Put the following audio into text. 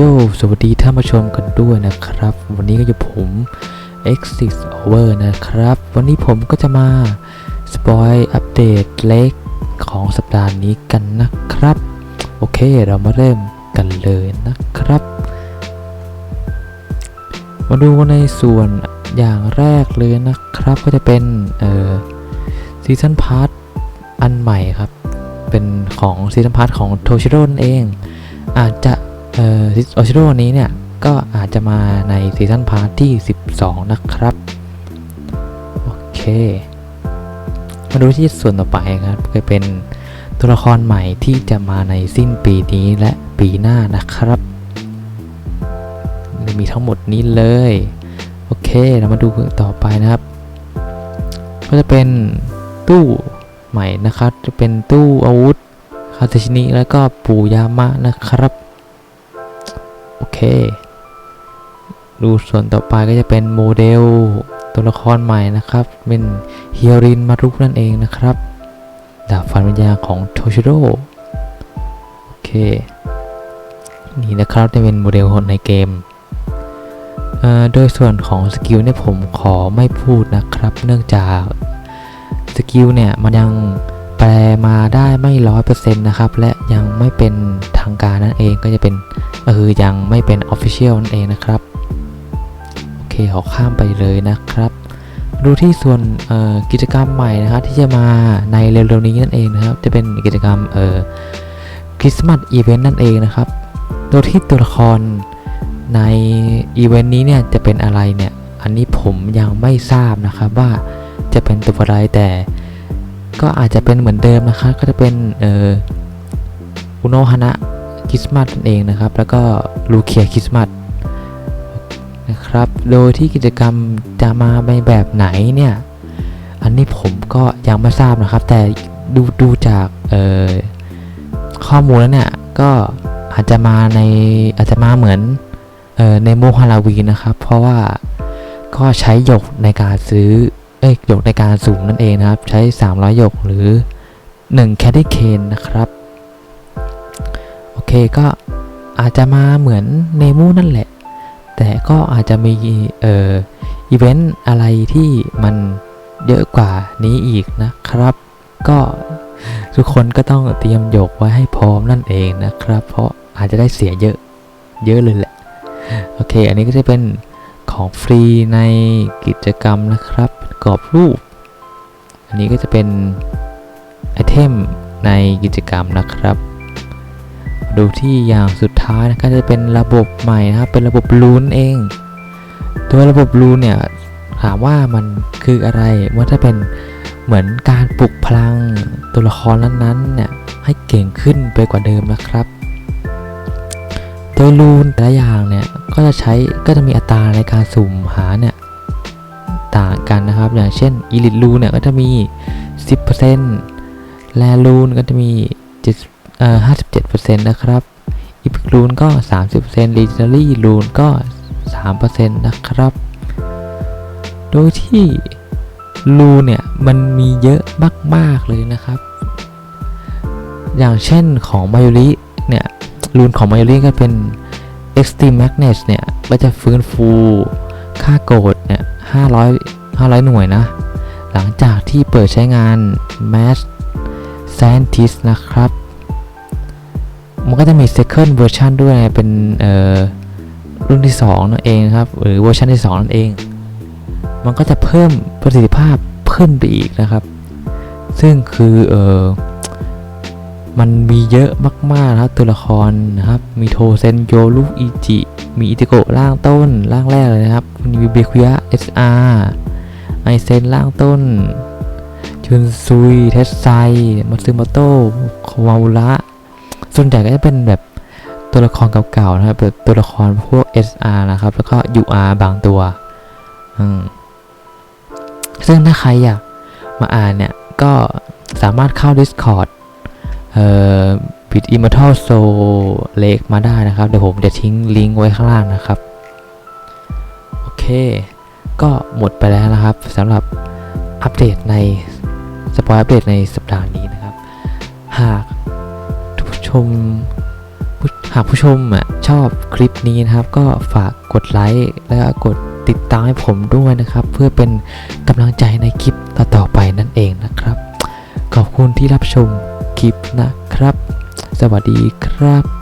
โยสวัสดีท่านผู้ชมกันด้วยนะครับ วันนี้ก็อยู่ผม Exit Over นะครับ วันนี้ผมก็จะมาสปอยอัปเดตเล็กของสัปดาห์นี้กันนะครับ โอเคเรามาเริ่มกันเลยนะครับ มาดูในส่วนอย่างแรกเลยนะครับ ก็จะเป็นเอ่อซีซันพาร์ทอันใหม่ครับ เป็นของซีซันพาร์ทของโทชิโร่นนเอง อาจจะ เอ่อโอชิโร่นี้เนี่ย ก็อาจจะมาในซีซันพาร์ทที่ 12 นะครับ โอเค มาดูที่ส่วนต่อไปครับก็เป็นตัวละครใหม่ที่จะมาในสิ้นปีนี้และปีหน้านะครับมีทั้งหมดนี้เลย โอเค เรามาดูต่อไปนะครับ ก็จะเป็นตู้ใหม่นะครับ จะเป็นตู้อาวุธคาเตชินิแล้วก็ปูยามะนะครับ เค ดูส่วนต่อไปก็จะเป็นโมเดลตัวละครใหม่นะครับ เป็นเฮียรินมารุกนั่นเองนะครับ ดาบฟันวิญญาของโทชิโร่โอเค นี่นะครับจะเป็นโมเดลในเกมโดยส่วนของสกิลเนี่ยผมขอไม่พูดนะครับ เนื่องจากสกิลเนี่ยมันยัง แปลมาได้ไม่ร้อยเปอร์เซ็นต์นะครับ และยังไม่เป็นทางการนั่นเองก็จะเป็นเออยังไม่เป็นออฟฟิเชียลนั่นเองนะครับ โอเคขอข้ามไปเลยนะครับ ดูที่ส่วนกิจกรรมใหม่นะครับที่จะมาในเร็วๆนี้นั่นเองนะครับ จะเป็นกิจกรรมเออคริสต์มาสอีเวนต์นั่นเองนะครับ โดยที่ตัวละครในอีเวนต์นี้เนี่ยจะเป็นอะไรเนี่ย อันนี้ผมยังไม่ทราบนะครับว่าจะเป็นตัวอะไรแต่ ก็อาจจะเป็นเหมือนเดิมนะครับก็จะเป็นเอ่ออุโนฮานะคริสต์มาสนั่นเองนะครับ แล้วก็ลูเคียคริสต์มาสนะครับ โดยที่กิจกรรมจะมาในแบบไหนเนี่ย อันนี้ผมก็ยังไม่ทราบนะครับ แต่ดูดูจากเอ่อข้อมูลแล้วเนี่ย ก็อาจจะมาในอาจจะมาเหมือนเอ่อในโมฮาลาวีนะครับ เพราะว่าก็ใช้หยกในการซื้อ เอ้ยหยกในการสูงนั่นเองนะครับ ใช้ 300หยกหรือ1แคดดี้เคนนะครับ โอเคก็อาจจะมาเหมือนเนมูนั่นแหละ แต่ก็อาจจะมีเอ่ออีเวนต์อะไรที่มันเยอะกว่านี้อีกนะครับ ก็ทุกคนก็ต้องเตรียมหยกไว้ให้พร้อมนั่นเองนะครับ เพราะอาจจะได้เสียเยอะเยอะเลยแหละ โอเค อันนี้ก็จะเป็นของฟรีในกิจกรรมนะครับ กรอบรูป อันนี้ก็จะเป็นไอเทมในกิจกรรมนะครับ ดูที่อย่างสุดท้ายนะครับจะเป็นระบบใหม่นะครับ เป็นระบบลูนเอง ตัวระบบลูนเนี่ยถามว่ามันคืออะไรมันจะเป็นเหมือนการปลุกพลังตัวละครนั้นๆเนี่ยให้เก่งขึ้นไปกว่าเดิมนะครับโดยรูนแต่ละอย่างเนี่ยก็จะใช้ก็จะมีอัตราในการสุ่มหาเนี่ย ต่างกันนะครับ อย่างเช่นอีลิทรูเนี่ยก็จะมี 10%แลรูนก็จะมี7เอ่อ57%นะครับอีพิกรูนก็ 30%ลีเจอรี่รูนก็ 3%นะครับ โดยที่รูเนี่ยมันมีเยอะมากๆเลยนะครับ อย่างเช่นของมายุริเนี่ยรูนของมายุริก็เป็น Extreme Magnet เนี่ย ก็จะฟื้นฟูค่าโกรธเนี่ย 500 500 หน่วยนะ หลังจากที่เปิดใช้งาน Mass Scientist นะครับ มันก็จะมี Second Version ด้วยนะเป็นรุ่นที่ 2 นั่นเองครับ หรือเวอร์ชันที่ 2 นั่นเอง มันก็จะเพิ่มประสิทธิภาพขึ้นไปอีกนะครับ ซึ่งคือเออ มันมีเยอะมากๆนะครับตัวละครนะครับ มีโทเซนโยลูกอิจิ มีอิติโกะล่างต้นล่างแรกเลยนะครับ มีเบคุยะเอสอาร์ไอเซนล่างต้นชุนซุย เทสไซมาซึมโตะโควาวุระส่วนใหญ่ก็จะเป็นแบบตัวละครเก่าๆนะครับแบบตัวละครพวก SR นะครับ แล้วก็ UR บางตัวซึ่งถ้าใครอยากมาอ่านเนี่ย ก็สามารถเข้า Discord บิดอิมเมอร์ทัลโซเลกมาได้นะครับ เดี๋ยวผมจะทิ้งลิงก์ไว้ข้างล่างนะครับ โอเค ก็หมดไปแล้วนะครับสำหรับอัปเดตในสปอยอัปเดตในสัปดาห์นี้นะครับ หากผู้ชมหากผู้ชมอะชอบคลิปนี้นะครับ ก็ฝากกดไลค์และกดติดตามให้ผมด้วยนะครับ เพื่อเป็นกำลังใจในคลิปต่อๆไปนั่นเองนะครับ ขอบคุณที่รับชม คลิปนะครับ สวัสดีครับ